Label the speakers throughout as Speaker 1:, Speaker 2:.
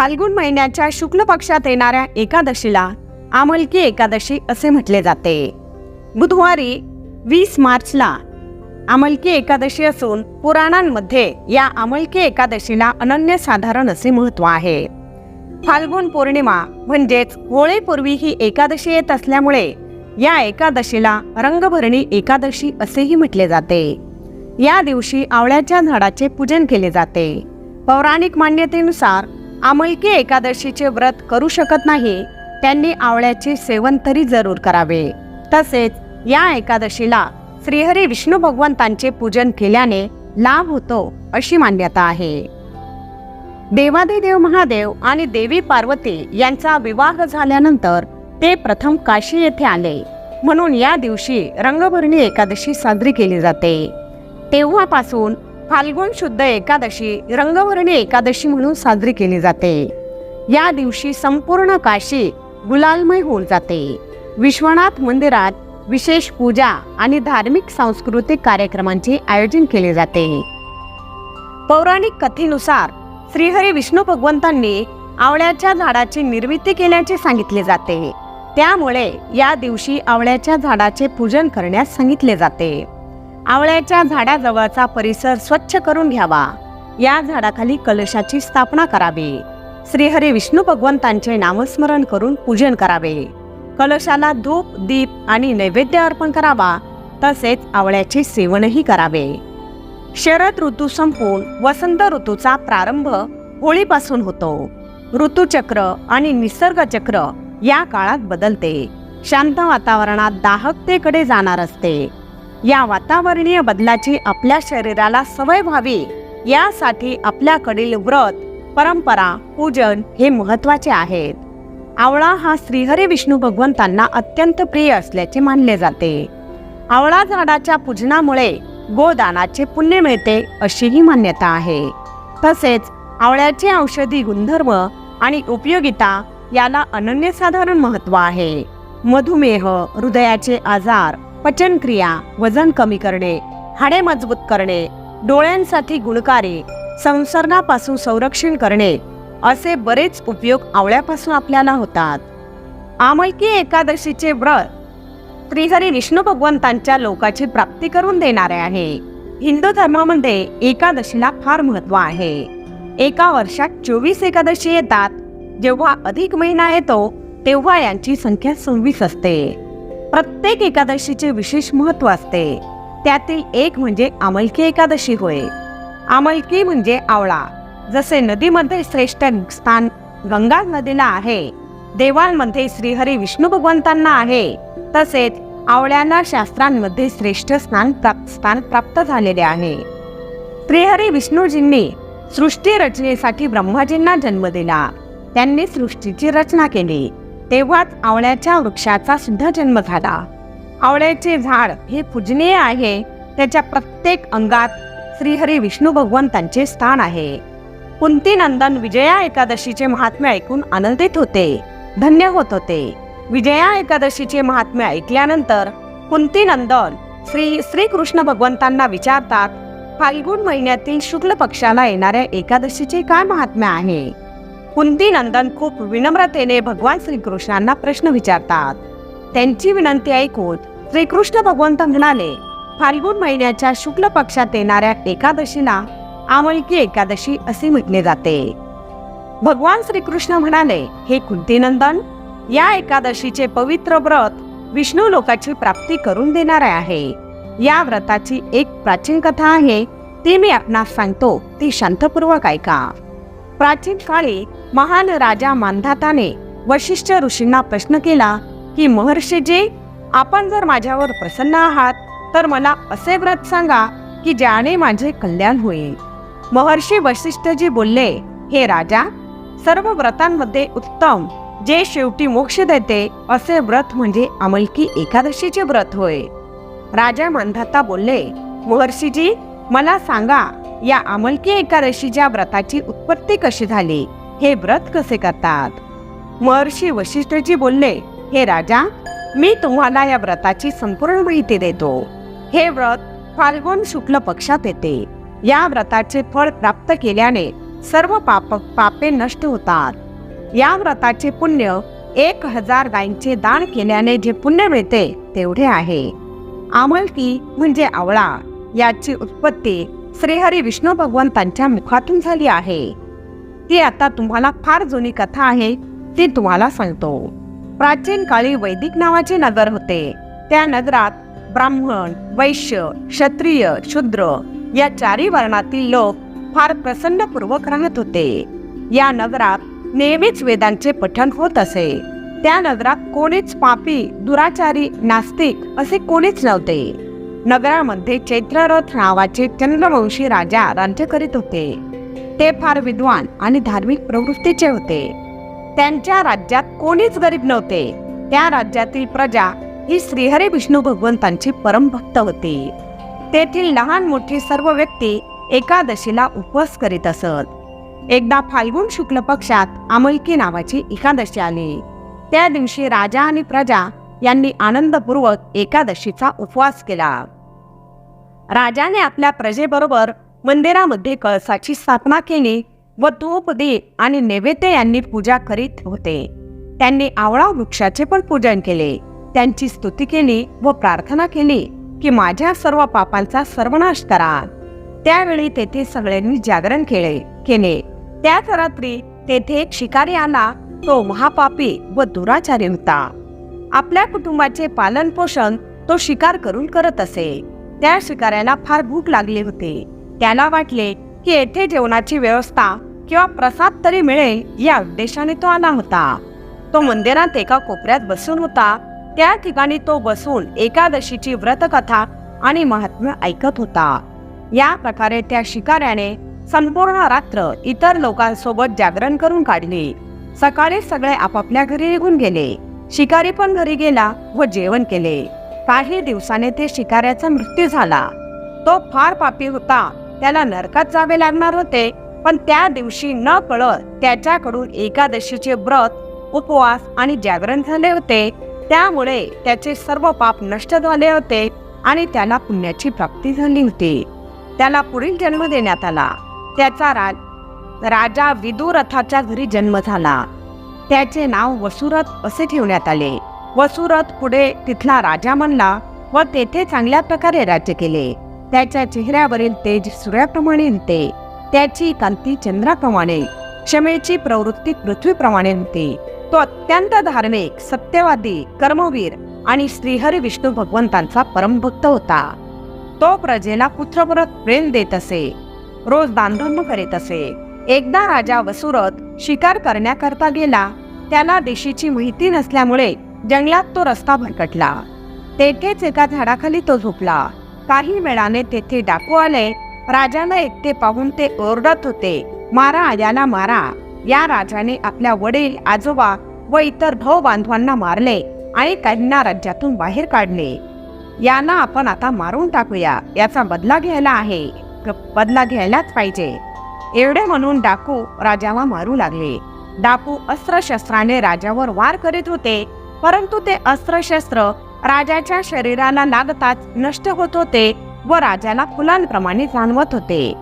Speaker 1: फाल्गुन महिन्याच्या शुक्ल पक्षात येणाऱ्या एकादशीला आमलकी एकादशी असे म्हटले जाते. बुधवारी वीस मार्चला आमलकी एकादशी असून पुराणांमध्ये या आमलकी एकादशीला अनन्यसाधारण असे महत्त्व आहे. फाल्गुन पौर्णिमा म्हणजेच होळीपूर्वी ही एकादशी येत असल्यामुळे या एकादशीला रंगभरणी एकादशी असेही म्हटले जाते. या दिवशी आवळ्याच्या झाडाचे पूजन केले जाते. पौराणिक मान्यतेनुसार अमलकी एकादशीचे व्रत करू शकत नाही त्यांनी आवळ्याचे सेवन तरी जरूर करावे. तसेच या एकादशीला श्रीहरी विष्णू भगवंतांचे पूजन केल्याने लाभ होतो अशी मान्यता आहे. देवादिदेव महादेव आणि देवी पार्वती यांचा विवाह झाल्यानंतर ते प्रथम काशी येथे आले. म्हणून या दिवशी रंगभरणी एकादशी साजरी केली जाते. तेव्हापासून फाल्गुन शुद्ध एकादशी रंगवर्णी एकादशी म्हणून साजरी केली जाते. या दिवशी संपूर्ण काशी गुलालमय होऊन जाते. विश्वनाथ मंदिरात विशेष पूजा आणि धार्मिक सांस्कृतिक कार्यक्रमांचे आयोजन केले जाते. पौराणिक कथेनुसार श्रीहरी विष्णू भगवंतांनी आवळ्याच्या झाडाची निर्मिती केल्याचे सांगितले जाते. त्यामुळे या दिवशी आवळ्याच्या झाडाचे पूजन करण्यास सांगितले जाते. आवळ्याच्या झाडाजवळचा परिसर स्वच्छ करून घ्यावा. या झाडाखाली कलशाची स्थापना करावी. श्रीहरी विष्णू भगवंतांचे नामस्मरण करून पूजन करावे. कलशाला धूप दीप आणि नैवेद्य अर्पण करावा. तसेच आवळ्याचे सेवनही करावे. शरद ऋतू संपून वसंत ऋतूचा प्रारंभ होळीपासून होतो. ऋतुचक्र आणि निसर्गचक्र या काळात बदलते. शांत वातावरणात दाहकतेकडे जाणार असते. या वातावरणीय बदलाची आपल्या शरीराला सवय व्हावी. यासाठी आपल्याकडील व्रत परंपरा पूजन हे महत्त्वाचे आहेत. आवळा हा श्रीहरी विष्णू भगवंतांना अत्यंत प्रिय असल्याचे मानले जाते. आवळा झाडाच्या पूजनामुळे गोदानाचे पुण्य मिळते अशीही मान्यता आहे. तसेच आवळ्याचे औषधी गुणधर्म आणि उपयोगिता याला अनन्यसाधारण महत्त्व आहे. मधुमेह हृदयाचे आजार पचनक्रिया वजन कमी करणे हाडे मजबूत करणे डोळ्यांसाठी गुणकारी संसर्गापासून संरक्षण करणे असे बरेच उपयोग आवळ्यापासून आपल्याला होतात. आमलकी एकादशीचे व्रत श्रीहरी विष्णू भगवंतांच्या लोकाची प्राप्ती करून देणारे आहे. हिंदू धर्मामध्ये एकादशीला फार महत्त्व आहे. एका वर्षात चोवीस एकादशी येतात. जेव्हा अधिक महिना येतो तेव्हा यांची संख्या सव्वीस असते. प्रत्येक एकादशीचे विशेष महत्त्व असते. त्यातील एक म्हणजे अमलकी एकादशी होय. अमलकी म्हणजे आवळा. जसे नदीमध्ये श्रेष्ठ स्थान गंगा नदीला आहे देवांमध्ये श्रीहरी विष्णू भगवंतांना आहे तसेच आवळ्यांना शास्त्रांमध्ये श्रेष्ठ स्थान प्राप्त स्थान प्राप्त झालेले आहे. श्रीहरी विष्णूजींनी सृष्टी रचनेसाठी ब्रह्माजींना जन्म दिला. त्यांनी सृष्टीची रचना केली. तेव्हाच आवळ्याच्या वृक्षाचा सुद्धा जन्म झाला. आवळ्याचे झाड हे पूजनीय आहे. त्याच्या प्रत्येक अंगात श्रीहरी विष्णू भगवंतांचे स्थान आहे. कुंतीनंदन विजया एकादशीचे महात्म्य ऐकून आनंदित होते. धन्य होत होते. विजया एकादशीचे महात्म्य ऐकल्यानंतर कुंतीनंदन श्री श्रीकृष्ण भगवंतांना विचारतात फाल्गुन महिन्यातील शुक्ल पक्षाला येणाऱ्या एकादशीचे काय महात्म्य आहे? कुंतीनंदन खूप विनम्रतेने भगवान श्रीकृष्णांना प्रश्न विचारतात. त्यांची विनंती ऐकून श्रीकृष्ण भगवंत म्हणाले फाल्गुन महिन्याच्या शुक्ल पक्षात येणाऱ्या एकादशीला आमळकी एकादशी असे म्हटले जाते. भगवान श्रीकृष्ण म्हणाले हे कुंतीनंदन या एकादशीचे पवित्र व्रत विष्णू लोकाची प्राप्ती करून देणारे आहे. या व्रताची एक प्राचीन कथा आहे ती मी आपणास सांगतो ती शांतपूर्वक ऐका. प्राचीन काळी महान राजा मानधाताने वशिष्ठ ऋषींना प्रश्न केला की महर्षीजी आपण जर माझ्यावर प्रसन्न आहात तर मला असे व्रत सांगा की ज्याने माझे कल्याण होईल. महर्षी वशिष्ठजी बोलले हे राजा सर्व व्रतांमध्ये उत्तम जे शेवटी मोक्ष देते असे व्रत म्हणजे अमलकी एकादशीचे व्रत होय. राजा मानधाता बोलले महर्षीजी मला सांगा या अमलकी एकादशीच्या व्रताची उत्पत्ती कशी झाली? हे व्रत कसे करतात? महर्षी वशिष्ठजी बोलले हे राजा मी तुम्हाला या व्रताची संपूर्ण माहिती देतो. हे व्रत फाल्गुन शुक्ल पक्षात येते. या व्रताचे फळ प्राप्त केल्याने सर्व पाप पापे नष्ट होतात. या व्रताचे पुण्य एक हजार गायींचे दान केल्याने जे पुण्य मिळते तेवढे आहे. आमलकी म्हणजे आवळा. याची उत्पत्ती श्रीहरी विष्णू भगवंतांच्या मुखातून झाली आहे. ती आता तुम्हाला फार जुनी कथा आहे ती तुम्हाला सांगतो. प्राचीन काळी वैदिक नावाचे नगर होते. त्या नगरात ब्राह्मण वैश्य क्षत्रिय शूद्र या चारी वर्णातील लोक फार प्रसन्नपूर्वक राहत होते. या नगरात नेहमीच वेदांचे पठण होत असे. त्या नगरात कोणीच पापी दुराचारी नास्तिक असे कोणीच नव्हते. नगरामध्ये चैत्ररथ नावाचे चंद्रवंशी राजा राज्य करीत होते. ते फार विद्वान आणि धार्मिक प्रवृत्तीचे होते. त्यांच्या राज्यात कोणीच गरीब नव्हते. त्या राज्यातील प्रजा ही श्रीहरी विष्णू भगवंतांची परमभक्त होती. तेथील लहान मोठी सर्व व्यक्ती एकादशीला उपवास करीत असत. एकदा फाल्गुन शुक्ल पक्षात आमलकी नावाची एकादशी आली. त्या दिवशी राजा आणि प्रजा यांनी आनंदपूर्वक एकादशीचा उपवास केला. राजाने आपल्या प्रजेबरोबर मंदिरामध्ये कळसाची स्थापना केली व धूप दीप आणि नैवेद्य यांनी पूजा करीत होते. त्यांनी आवळा वृक्षाचे पण पूजन केले. त्यांची स्तुती केली व प्रार्थना केली की माझ्या सर्व पापांचा सर्वनाश करा. त्यावेळी तेथे सगळ्यांनी जागरण केले केले. त्याच रात्री तेथे एक शिकारी आला. तो महापापी व दुराचारी होता. आपल्या कुटुंबाचे पालन पोषण तो शिकार करून करत असे. त्या शिकाऱ्याला फार भूक लागली होती. त्याला वाटले की येथे जेवणाची व्यवस्था किंवा प्रसाद तरी मिळेल या उद्देशाने तो आला होता. तो मंदिरात एका कोपऱ्यात बसून होता. त्या ठिकाणी तो बसून एकादशीची व्रतकथा आणि महात्म्य ऐकत होता. या प्रकारे त्या शिकाऱ्याने संपूर्ण रात्र इतर लोकांसोबत जागरण करून काढले. सकाळी सगळे आपापल्या घरी निघून गेले. शिकारी पण घरी गेला व जेवण केले. काही दिवसाने ते शिकाऱ्याचा मृत्यू झाला. तो फार पापी होता त्याला नरकात जावे लागणार होते. पण त्या दिवशी न कळत त्याच्याकडून एकादशीचे व्रत उपवास आणि जागरण झाले होते. त्यामुळे त्याचे सर्व पाप नष्ट झाले होते आणि त्याला पुण्याची प्राप्ती झाली होती. त्याला पुढील जन्म देण्यात आला. त्याचा राज राजा विदुरथाच्या घरी जन्म झाला. त्याचे नाव वसुरथ असे ठेवण्यात आले. वसुरथ पुढे तिथला राजा म्हणला व तेथे चांगल्या प्रकारे राज्य केले. त्याच्या चेहऱ्यावरील तेज सूर्याप्रमाणे होते त्याची कांती चंद्राप्रमाणे. क्षमेची प्रवृत्ती पृथ्वीप्रमाणे होती तो अत्यंत धार्मिक सत्यवादी कर्मवीर आणि श्रीहरी विष्णू भगवंतांचा परमभक्त होता. तो प्रजेला पुत्रपुरत प्रेम देत असे. रोज दानधर्म करीत असे. एकदा राजा वसुरथ शिकार करण्याकरता गेला. त्याला देशीची माहिती नसल्यामुळे जंगलात तो रस्ता भरकटला तेथेच एका झाडाखाली तो झोपला. काही वेळाने तेथे डाकू आले. राजाला एकटे पाहून ते ओरडत होते. मारा याला मारा. या राजाने आपल्या वडील आजोबा व इतर भाऊ बांधवांना मारले आणि त्यांना राज्यातून बाहेर काढले. यांना आपण आता मारून टाकूया. याचा बदला घ्यायला आहे. ग- बदला घ्यायलाच पाहिजे. एवढे म्हणून डाकू राजाला मारू लागले. डाकू अस्त्रशस्त्राने राजावर वार करीत होते परंतु ते अस्त्रशस्त्र राजाच्या शरीराला लागताच नष्ट होत होते व राजाला फुलांप्रमाणे जाणवत होते.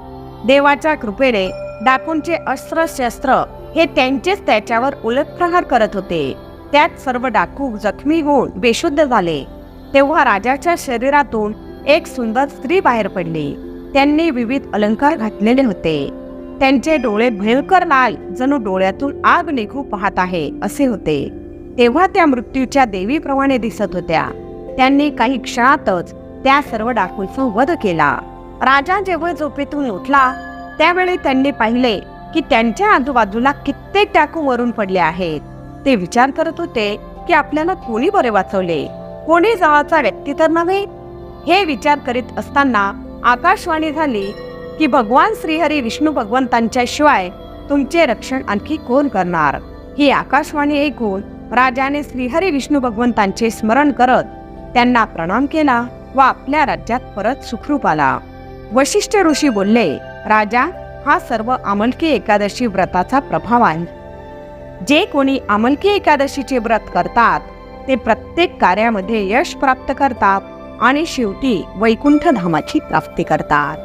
Speaker 1: देवाच्या कृपेने डाकूंचे अस्त्र शस्त्र हे त्यांचेच त्याच्यावर उलट प्रहार करत होते. त्यात सर्व डाकू जखमी होऊन बेशुद्ध झाले. तेव्हा राजाच्या शरीरातून एक सुंदर स्त्री बाहेर पडली. त्यांनी विविध अलंकार घातलेले होते. त्यांचे डोळे भयंकर लाल जणू डोळ्यातून आग निघू पाहत आहे असे होते. तेव्हा त्या मृत्यूच्या देवीप्रमाणे दिसत होत्या. त्यांनी काही क्षणातच त्या सर्व डाकूंचा वध केला. राजा जेव्हा झोपेतून उठला त्यावेळी त्यांनी पाहिले की त्यांच्या आजूबाजूला कित्येक डाकू मरून पडले आहेत. ते विचार करत होते की आपल्याला कोणी बरे वाचवले? कोणी जवळचा व्यक्ती तर नव्हे? हे विचार करीत असताना आकाशवाणी झाली की भगवान श्रीहरी विष्णू भगवंतांच्या शिवाय तुमचे रक्षण आणखी कोण करणार? ही आकाशवाणी ऐकून राजाने श्रीहरी विष्णू भगवंतांचे स्मरण करत त्यांना प्रणाम केला व आपल्या राज्यात परत सुखरूप आला. वशिष्ठ ऋषी बोलले राजा हा सर्व आमलकी एकादशी व्रताचा प्रभाव आहे. जे कोणी आमलकी एकादशीचे व्रत करतात ते प्रत्येक कार्यामध्ये यश प्राप्त करतात आणि शेवटी वैकुंठ धामाची प्राप्ती करतात.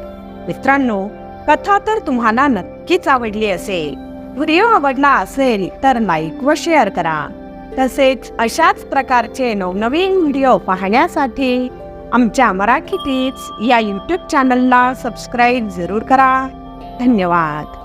Speaker 1: मित्रांनो कथा तर तुम्हाला नक्कीच आवडली असेल. व्हिडिओ आवडला असेल तर लाईक व शेअर करा. तसेच अशाच प्रकारचे नवनवीन व्हिडिओ पाहण्यासाठी आमच्या मराठी या यूट्यूब चॅनलला सबस्क्राईब जरूर करा. धन्यवाद.